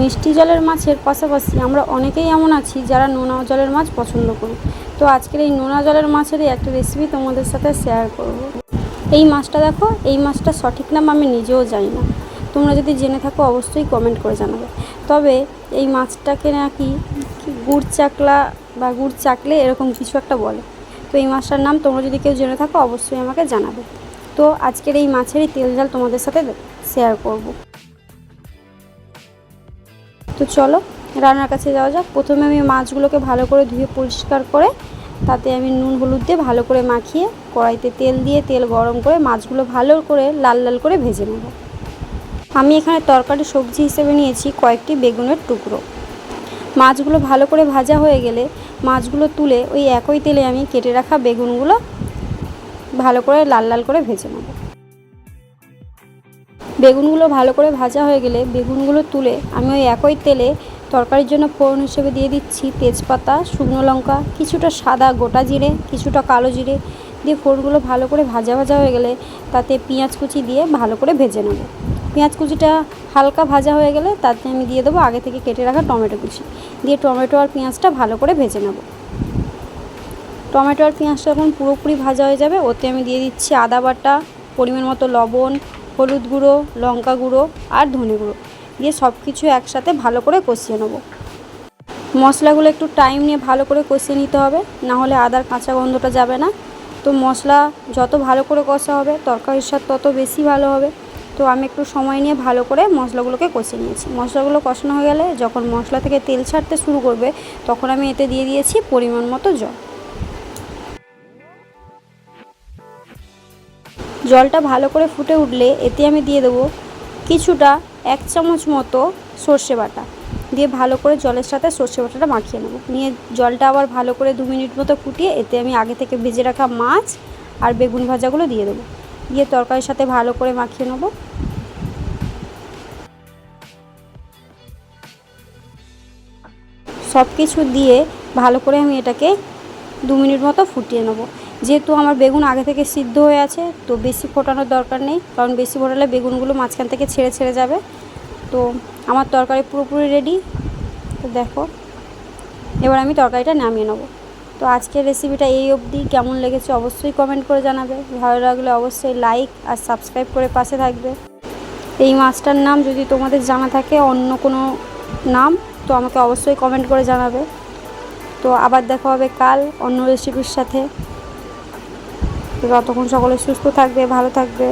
মিষ্টি জলের মাছের পাশাপাশি আমরা অনেকেই এমন আছি যারা নোনা জলের মাছ পছন্দ করি। তো আজকের এই নোনা জলের মাছেরই একটা রেসিপি তোমাদের সাথে শেয়ার করব। এই মাছটা দেখো, এই মাছটা সঠিক নাম আমি নিজেও জানি না। তোমরা যদি জেনে থাকো, অবশ্যই কমেন্ট করে জানাবে। তবে এই মাছটাকে নাকি গুড় চাকলা বা গুড় চাকলে এরকম কিছু একটা বলে। তো এই মাছটার নাম তোমরা যদি কেউ জেনে থাকো, অবশ্যই আমাকে জানাবে। তো আজকের এই মাছেরই তেল জাল তোমাদের সাথে শেয়ার করব। তো চলো, রান্নার কাছে যাওয়া যাক। প্রথমে আমি মাছগুলোকে ভালো করে ধুয়ে পরিষ্কার করে, তাতে আমি নুন, হলুদ দিয়ে ভালো করে মাখিয়ে কড়াইতে তেল দিয়ে তেল গরম করে মাছগুলো ভালো করে লাল লাল করে ভেজে নেব। আমি এখানে তরকারি সবজি হিসেবে নিয়েছি কয়েকটি বেগুনের টুকরো। মাছগুলো ভালো করে ভাজা হয়ে গেলে মাছগুলো তুলে ওই একই তেলে আমি কেটে রাখা বেগুনগুলো ভালো করে লাল লাল করে ভেজে নেব। বেগুনগুলো ভালো করে ভাজা হয়ে গেলে বেগুনগুলো তুলে আমি ওই একই তেলে তরকারির জন্য ফোড়ন হিসেবে দিয়ে দিচ্ছি তেজপাতা, শুকনো লঙ্কা, কিছুটা সাদা গোটা জিরে, কিছুটা কালো জিরে দিয়ে ফোড়নগুলো ভালো করে ভাজা ভাজা হয়ে গেলে তাতে পেঁয়াজ কুচি দিয়ে ভালো করে ভেজে নেব। পেঁয়াজ কুচিটা হালকা ভাজা হয়ে গেলে তাতে আমি দিয়ে দেবো আগে থেকে কেটে রাখা টমেটো কুচি। দিয়ে টমেটো আর পেঁয়াজটা ভালো করে ভেজে নেব। টমেটো আর পেঁয়াজটা যখন পুরোপুরি ভাজা হয়ে যাবে, ওতে আমি দিয়ে দিচ্ছি আদা বাটা, পরিমাণ মতো লবণ হলুদ গুঁড়ো, লঙ্কা গুঁড়ো আর ধনে গুঁড়ো। দিয়ে সব কিছু একসাথে ভালো করে কষিয়ে নেব। মশলাগুলো একটু টাইম নিয়ে ভালো করে কষিয়ে নিতে হবে, না হলে আদার কাঁচা গন্ধটা যাবে না। তো মশলা যত ভালো করে কষা হবে, তরকারির স্বাদ তত বেশি ভালো হবে। তো আমি একটু সময় নিয়ে ভালো করে মশলাগুলোকে কষিয়ে নিয়েছি। মশলাগুলো কষানো হয়ে গেলে যখন মশলা থেকে তেল ছাড়তে শুরু করবে, তখন আমি এতে দিয়ে দিয়েছি পরিমাণ মতো জল। জলটা ভালো করে ফুটে উঠলে এতে আমি দিয়ে দেবো কিছুটা এক চামচ মতো সর্ষে বাটা। দিয়ে ভালো করে জলের সাথে সর্ষে বাটাটা মাখিয়ে নেব। নিয়ে জলটা আবার ভালো করে দু মিনিট মতো ফুটিয়ে এতে আমি আগে থেকে ভেজে রাখা মাছ আর বেগুন ভাজাগুলো দিয়ে দেবো। দিয়ে তরকারির সাথে ভালো করে মাখিয়ে নেব। সব কিছু দিয়ে ভালো করে আমি এটাকে দু মিনিট মতো ফুটিয়ে নেব। যেহেতু আমার বেগুন আগে থেকে সিদ্ধ হয়ে আছে, তো বেশি ফোটানোর দরকার নেই, কারণ বেশি ফোটালে বেগুনগুলো মাঝখান থেকে ছেড়ে ছেড়ে যাবে। তো আমার তরকারি পুরোপুরি রেডি তো দেখো। এবার আমি তরকারিটা নামিয়ে নেব। তো আজকের রেসিপিটা এই অবধি। কেমন লেগেছে অবশ্যই কমেন্ট করে জানাবে। ভালো লাগলে অবশ্যই লাইক আর সাবস্ক্রাইব করে পাশে থাকবে। এই মাছটার নাম যদি তোমাদের জানা থাকে, অন্য কোনো নাম, তো আমাকে অবশ্যই কমেন্ট করে জানাবে। তো আবার দেখা হবে কাল অন্য রেসিপির সাথে। ততক্ষণ সকলে সুস্থ থাকবে ভালো থাকবে।